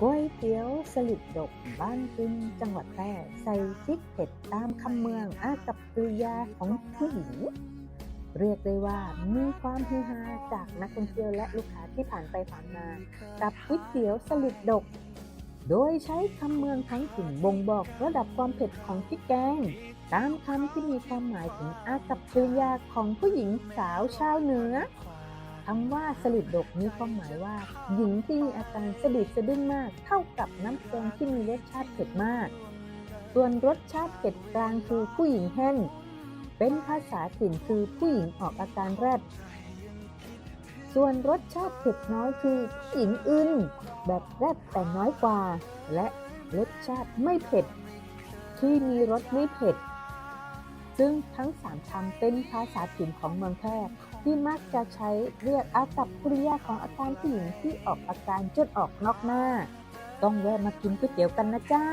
ก๋วยเตี๋ยวสลิดดกบ้านปินจังหวัดแพร่ใส่พริกเผ็ดตามคำเมืองอากับกริยาของผู้หญิงเรียกได้ว่ามีความฮือฮาจากนักท่องเที่ยวและลูกค้าที่ผ่านไปผ่านมา กับก๋วยเตี๋ยวสลิดดก โดยใช้คำเมืองทั้งถิ่นบ่งบอกระดับความเผ็ดของพริกแกง ตามคำที่มีความหมายถึงอากับกริยาของผู้หญิงสาวชาวเหนือ คำว่าสลิดดกมีความหมายว่า หญิงที่มีอาการสะดุดสะดุ้งมาก เท่ากับน้ำแกงที่มีรสชาติเผ็ดมาก ส่วนรสชาติเผ็ดกลางคือผู้หญิงแห้งเป็นภาษาถิ่นคือผู้หญิงออกอาการแรด ส่วนรสชาติเผ็ดน้อยคือผู้หญิงอึนแบบแรดแต่น้อยกว่า และรสชาติไม่เผ็ด ที่มีรสไม่เผ็ด ซึ่งทั้งสามคำเป็นภาษาถิ่นของเมืองแพร่ที่มักจะใช้เรียกอากับกริยาของอาการผู้หญิงที่ออกอาการจนออกนอกหน้า ต้องแวะมากินก๋วยเตี๋ยวกันนะเจ้า